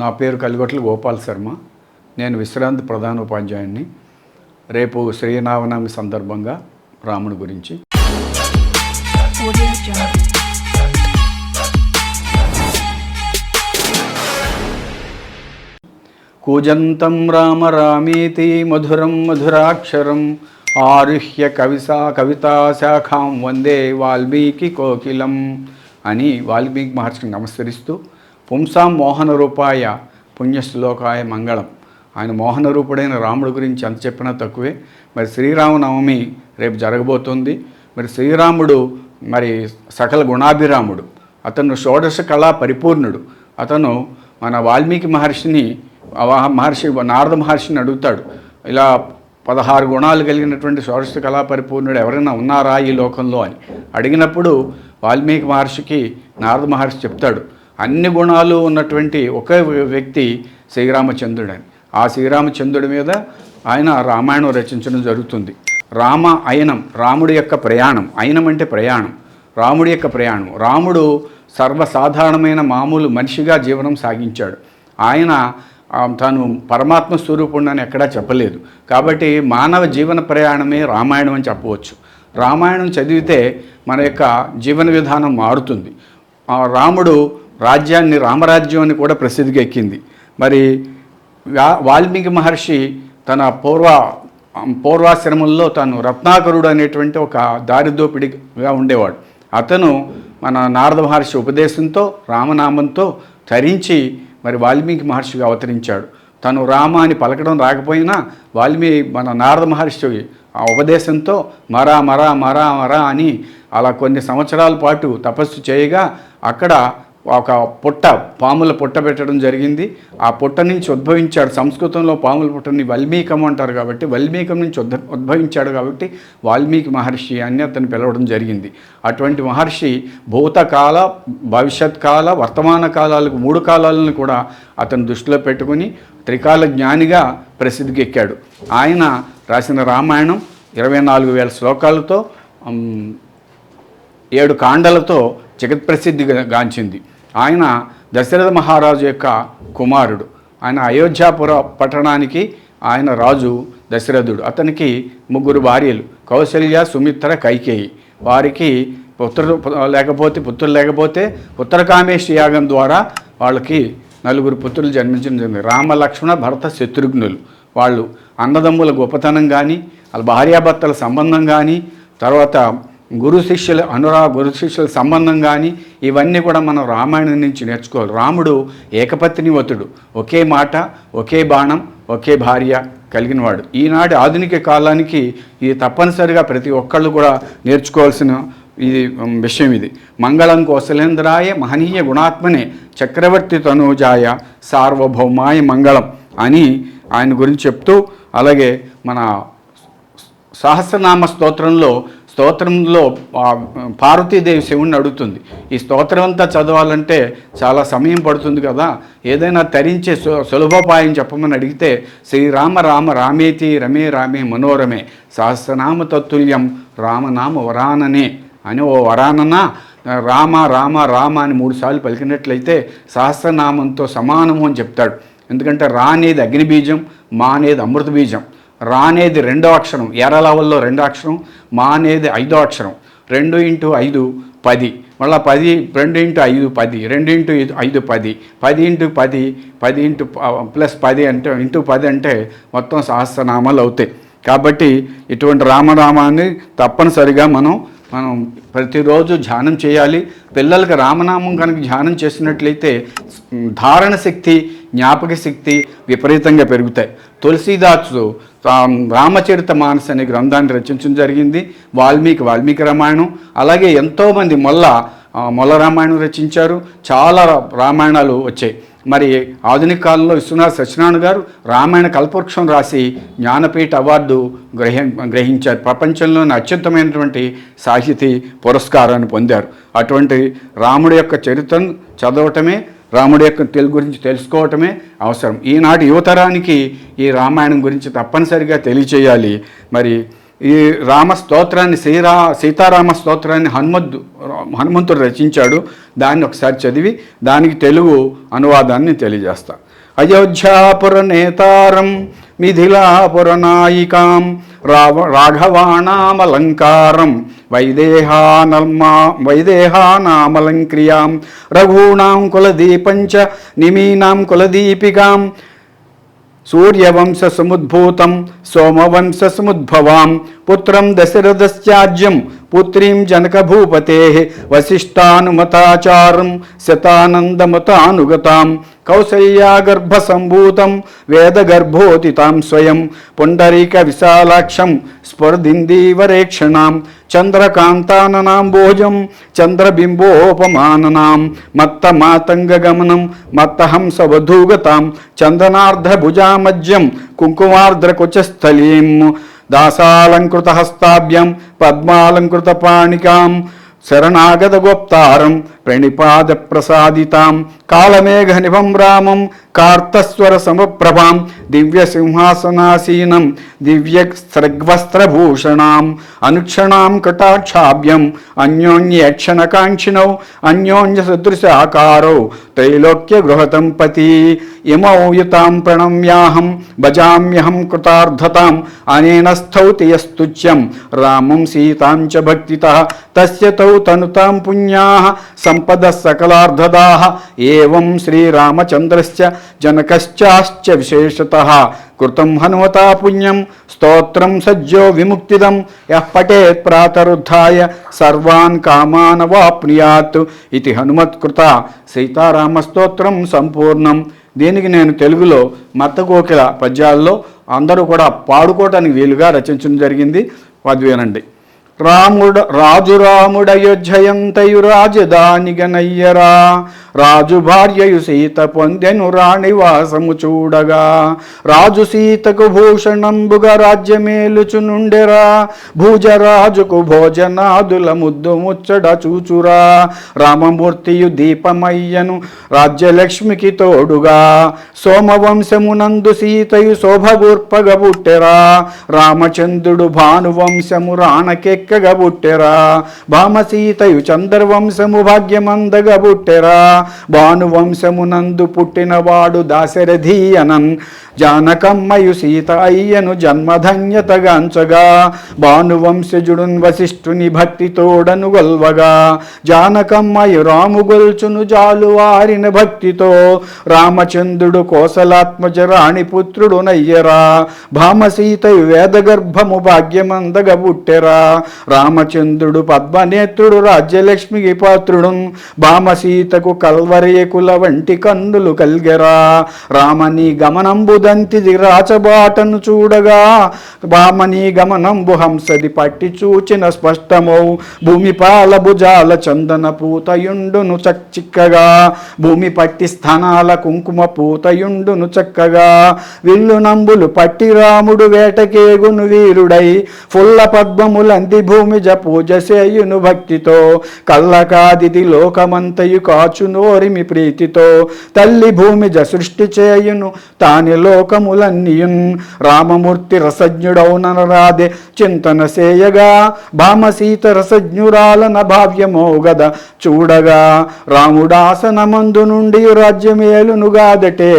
నా పేరు కలిగొట్ల గోపాల్ శర్మ. నేను విశ్రాంతి ప్రధాన ఉపాధ్యాయుడిని రేపు శ్రీనామనామి సందర్భంగా రాముడి గురించి. కూజంతం రామ రామీతి మధురం మధురాక్షరం. ఆరుహ్య కవిసా కవితా శాఖాం వందే వాల్మీకి కోకిలం అని వాల్మీకి మహర్షిని నమస్కరిస్తూ పుంసాం మోహన రూపాయ పుణ్యశ్లోకాయ మంగళం. ఆయన మోహన రూపుడైన రాముడి గురించి ఎంత చెప్పినా తక్కువే. మరి శ్రీరామనవమి రేపు జరగబోతుంది. మరి శ్రీరాముడు మరి సకల గుణాభిరాముడు. అతను షోడశ కళా పరిపూర్ణుడు. అతను మన వాల్మీకి మహర్షిని మహర్షి నారద మహర్షిని అడుగుతాడు. ఇలా పదహారు గుణాలు కలిగినటువంటి షోడశ కళా పరిపూర్ణుడు ఎవరైనా ఉన్నారా ఈ లోకంలో అని. అడిగినప్పుడు వాల్మీకి మహర్షికి నారద మహర్షి చెప్తాడు. అన్ని గుణాలు ఉన్నటువంటి ఒకే వ్యక్తి శ్రీరామచంద్రుడు అని ఆ శ్రీరామచంద్రుడి మీద ఆయన రామాయణం రచించడం జరుగుతుంది. రామ అయనం రాముడి యొక్క ప్రయాణం. అయనం అంటే ప్రయాణం. రాముడి యొక్క ప్రయాణం. రాముడు సర్వసాధారణమైన మామూలు మనిషిగా జీవనం సాగించాడు. ఆయన తను తాను పరమాత్మ స్వరూపుణ్ణని ఎక్కడా చెప్పలేదు. కాబట్టి మానవ జీవన ప్రయాణమే రామాయణం అని చెప్పవచ్చు. రామాయణం చదివితే మన యొక్క జీవన విధానం మారుతుంది. రాముడు రాజ్యాన్ని రామరాజ్యం అని కూడా ప్రసిద్ధిగా ఎక్కింది. మరి వా- వాల్మీకి మహర్షి తన పూర్వ పూర్వాశ్రమంలో తను రత్నాకరుడు అనేటువంటి ఒక దారిదోపిడిగా ఉండేవాడు. అతను మన నారద మహర్షి ఉపదేశంతో రామనామంతో తరించి మరి వాల్మీకి మహర్షిగా అవతరించాడు. తను రామ అని పలకడం రాకపోయినా వాల్మీ మన నారద మహర్షి ఆ ఉపదేశంతో మరా మరా మరా మరా అని అలా కొన్ని సంవత్సరాల పాటు తపస్సు చేయగా అక్కడ ఒక పుట్ట పాముల పుట్ట పెట్టడం జరిగింది. ఆ పుట్ట నుంచి ఉద్భవించాడు సంస్కృతంలో పాముల పుట్టని వల్మీకం అంటారు కాబట్టి వల్మీకం నుంచి ఉద్భ ఉద్భవించాడు కాబట్టి వాల్మీకి మహర్షి అని అతను పిలవడం జరిగింది. అటువంటి మహర్షి భూతకాల భవిష్యత్ కాల వర్తమాన కాలాలకు మూడు కాలాలను కూడా అతను దృష్టిలో పెట్టుకుని త్రికాల జ్ఞానిగా ప్రసిద్ధికెక్కాడు. ఆయన రాసిన రామాయణం ఇరవై నాలుగు వేల శ్లోకాలతో ఏడు కాండలతో జగత్ప్రసిద్ధి గాంచింది. ఆయన దశరథ మహారాజు యొక్క కుమారుడు. ఆయన అయోధ్యాపుర పట్టణానికి ఆయన రాజు దశరథుడు. అతనికి ముగ్గురు భార్యలు కౌశల్య సుమిత్ర కైకేయి. వారికి పుత్రులు లేకపోతే పుత్రులు లేకపోతే ఉత్తరకామేష్టి యాగం ద్వారా వాళ్ళకి నలుగురు పుత్రులు జన్మించడం జరిగింది. రామ లక్ష్మణ భరత శత్రుఘ్నులు. వాళ్ళు అన్నదమ్ముల గొప్పతనం కానీ వాళ్ళ భార్యాభర్తల సంబంధం కానీ తర్వాత గురు శిష్యుల అనురా గురు శిష్యుల సంబంధం కానీ ఇవన్నీ కూడా మనం రామాయణం నుంచి నేర్చుకోవాలి. రాముడు ఏకపత్నివతుడు ఒకే మాట ఒకే బాణం ఒకే భార్య కలిగినవాడు. ఈనాటి ఆధునిక కాలానికి ఇది తప్పనిసరిగా ప్రతి ఒక్కళ్ళు కూడా నేర్చుకోవాల్సిన ఇది విషయం ఇది. మంగళం కోసలేంద్రాయ మహనీయ గుణాత్మనే చక్రవర్తి తనూజాయ సార్వభౌమాయ మంగళం అని ఆయన గురించి చెప్తూ అలాగే మన సహస్రనామ స్తోత్రంలో స్తోత్రంలో పార్వతీదేవి శివుణ్ణి అడుగుతుంది. ఈ స్తోత్రం అంతా చదవాలంటే చాలా సమయం పడుతుంది కదా. ఏదైనా తరించే సు సులభోపాయం చెప్పమని అడిగితే శ్రీరామ రామ రామేతి రమే రామే మనోరమే సహస్రనామ తత్తుల్యం రామనామ వరాననే అని ఓ వరానన రామ రామ రామ అని మూడుసార్లు పలికినట్లయితే సహస్రనామంతో సమానము అని చెప్తాడు. ఎందుకంటే రా అనేది అగ్నిబీజం మా అనేది అమృత బీజం రా అనేది రెండో అక్షరం. ఎర్రలవల్లో రెండో అక్షరం మా అనేది ఐదో అక్షరం. రెండు ఇంటూ ఐదు పది. మళ్ళీ పది రెండు ఇంటూ ఐదు పది. రెండు ఇంటూ ఐదు పది. పది ఇంటూ పది పది ఇంటూ ప్లస్ పది అంటే ఇంటూ పది అంటే మొత్తం సహస్రనామాలు అవుతాయి. కాబట్టి ఇటువంటి రామనామాన్ని తప్పనిసరిగా మనం మనం ప్రతిరోజు ధ్యానం చేయాలి. పిల్లలకు రామనామం కనుక ధ్యానం చేసినట్లయితే ధారణ శక్తి జ్ఞాపక శక్తి విపరీతంగా పెరుగుతాయి. తులసీదాసు రామచరిత మానస్ అనే గ్రంథాన్ని రచించడం జరిగింది. వాల్మీకి వాల్మీకి రామాయణం. అలాగే ఎంతోమంది మొల్ల మొల్ల రామాయణం రచించారు. చాలా రామాయణాలు వచ్చాయి. మరి ఆధునిక కాలంలో విశ్వనాథ్ సత్యనారాయణ గారు రామాయణ కల్పవృక్షం రాసి జ్ఞానపీఠ అవార్డు గ్రహి గ్రహించారు. ప్రపంచంలోని అత్యుత్తమైనటువంటి సాహితీ పురస్కారాన్ని పొందారు. అటువంటి రాముడి యొక్క చరిత్రను చదవటమే రాముడి యొక్క తెలుగు గురించి తెలుసుకోవటమే అవసరం. ఈనాటి యువతరానికి ఈ రామాయణం గురించి తప్పనిసరిగా తెలియచేయాలి. మరి ఈ రామ స్తోత్రాన్ని శ్రీరా సీతారామ స్తోత్రాన్ని హనుమద్దు హనుమంతుడు రచించాడు. దాన్ని ఒకసారి చదివి దానికి తెలుగు అనువాదాన్ని తెలియజేస్తా. అయోధ్యాపుర నేతారం మిథిలాపుర నాయికాం రావ రాఘవాణామలంకారం వైదేహానల్మా వైదేహానామలంక్రియాం రఘూణాం కులదీపంచ నిమీనాం కులదీపికాం సూర్యవంశ సముద్భూతం సోమవంశ సముద్భవాం పుత్రం దశరథశ్చాజ్యం పుత్రీం జనకభూపతే వశిష్టానుమతాచారం శతానందమతానుగతాం కౌసల్యాగర్భసంభూతం వేదగర్భోతితాం స్వయం పుండరీక విశాలాక్షం స్ఫుర్దిందీవరేక్షణాం చంద్రకాంతాననాంబోజం చంద్రబింబోపమాననాం మత్తమాతంగగమనం మత్తహంసవధూగతాం చందనార్ధభుజామజ్యం కుంకుమార్ద్రకుచస్థలీం దాసాలంకృతహస్తాభ్యం పద్మాలంకృతపాణికాం శరణాగతగోప్తారం ప్రణిపాద ప్రసాదితాం కాలమేఘనిభం రామం కార్తస్వర సమప్రభాం దివ్య సింహాసనాసీనం దివ్య సృగ్వస్త్రభూషణాం అనుక్షణాం కటాక్షాభ్యం అన్యోన్యేక్షణకాంక్షిణౌ అన్యోన్య సదృశాకారౌ త్రైలోక్య గృహతంపతి ఇమౌ యుతాం ప్రణమ్యాహం భజామ్యహం కృతార్థతాం అనేన స్థౌతి యస్తుచ్యం రామం సీతాం చ భక్తితః తస్య తౌ తనుతాం పుణ్యాః సంపద సకలార్ధదాః ఏవం శ్రీరామచంద్రశ్చ జనకశ్చాశ్చ విశేషత కృతం హనుమతా పుణ్యం స్తోత్రం సజ్జో విముక్తిదం యః పఠేత్ ప్రాతరుద్ధాయ సర్వాన్ కామాన్ వాప్నుయాత్ ఇది హనుమత్కృత సీతారామ స్తోత్రం సంపూర్ణం దీనికి నేను తెలుగులో మత్తగోకిల పద్యాల్లో అందరూ కూడా పాడుకోవటానికి వీలుగా రచించడం జరిగింది. అది వినండి రాముడ రాజు రాముడయోధ్యయంతయు రాజధానిగనయ్యరా. రాజు భార్యయు సీత పొందెను రాణివాసము చూడగా. రాజు సీతకు భూషణంబుగా రాజ్యమేలుచునుండెరా భుజరాజుకు భోజనాదుల ముద్దు ముచ్చట చూచురా. రామమూర్తియు దీపమయ్యను రాజ్యలక్ష్మికి తోడుగా. సోమవంశమునందు సీతయు శోభగూర్పగ పుట్టెరా. రామచంద్రుడు భానువంశము చిక్కగా పుట్టెరా. భామసీతయు చంద్రవంశము భాగ్యమందగా పుట్టెరా. భానువంశమునందు పుట్టినవాడు దాశరథి అనన్ జానకమ్మయు సీత అయ్యను జన్మధన్యతగాంచగా. భానువంశజుడున్ వశిష్ఠుని భక్తితోడను గొల్వగా. జానకమ్మయు రాము గొల్చును జాలువారిన భక్తితో. రామచంద్రుడు కోసలాత్మజ రాణి పుత్రుడు భామసీతయు వేదగర్భము భాగ్యమందగ పుట్టెరా. రామచంద్రుడు పద్మనేత్రుడు రాజ్యలక్ష్మికి పాత్రుడు భామసీతకు కల్వరేకుల వంటి కన్నులు కల్గెరా. రామని గమనంబుదంతిది రాచబాటను చూడగా భామని గమనంబు హంసది పట్టి చూచిన స్పష్టమౌ. భూమి పాల భుజాల చందన పూతయుండును చక్చిక్కగా. భూమి పట్టి స్థానాల కుంకుమ పూతయుండును చక్కగా. విల్లు నంబులు పట్టి రాముడు వేటకేగును వీరుడై. ఫుల్ల పద్మములంది భూమిజ పూజ సేయును భక్తితో కల్లకాదిది లోకమంతయు కాచునోరిమి ప్రీతితో. తల్లి భూమిజ సృష్టి చేయును తాని లోకములన్నీయున్. రామమూర్తి రసజ్ఞుడౌనరాదే చింతన సేయగా. భామసీత రసజ్ఞురాలన భావ్యమో గద చూడగా. రాముడాసనమందు నుండి రాజ్యమేలునుగాదటే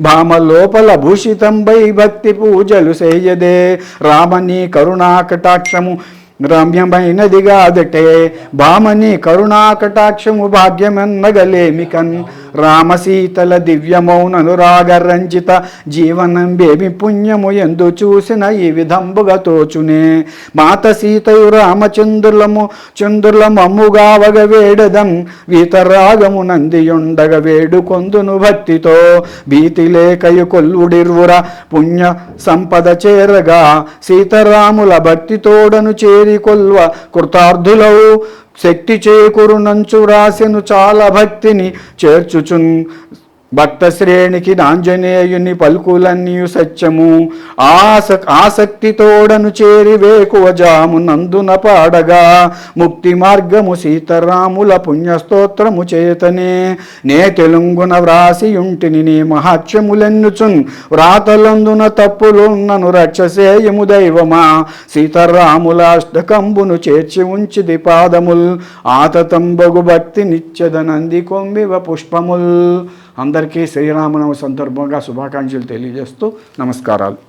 భామ లోపల భూషితంబై భక్తి పూజలు సేయదే. రామని కరుణాకటాక్షము రమ్యమైనదిగాదటే భామని కరుణాకటాక్షము భాగ్యమన్నగలేమికన్ రామసీతల దివ్యమౌననురాగ రంజిత జీవనం బేమి పుణ్యము ఎందు చూసిన ఈ విధంబుగా తోచునే మాత సీతయు రామచంద్రులము చంద్రులమమ్ముగావగ వేడదం వీతరాగము నందియుండగ వేడుకొందును భక్తితో। భీతి లేకయు కొల్లుడిర్వుర పుణ్య సంపద చేరగా సీతరాముల భక్తితోడను చేరి కొల్వ కృతార్థులవు. శక్తి చేకూరునంచు రాసెను చాలా భక్తిని చేర్చుచున్ భక్త శ్రేణికి ఆంజనేయుని పలుకులన్నీ సత్యము. ఆస ఆసక్తితోడను చేరి నందున పాడగా. ముక్తి మార్గము సీతారాముల పుణ్యస్తోత్రము చేతనే. నే తెలుగున వ్రాసియుంటిని నీ మహాత్యములెన్నుచున్. వ్రాతలందున తప్పులున్నను రక్షసేయము దైవమా. సీతారాముల అష్టకంబును చేర్చి ఉంచిది పాదముల్. ఆతతంబగు భక్తి నిత్యదనంది కొమ్మివ పుష్పముల్. అందరికీ శ్రీరామనవ సందర్భంగా శుభాకాంక్షలు తెలియజేస్తూ నమస్కారాలు.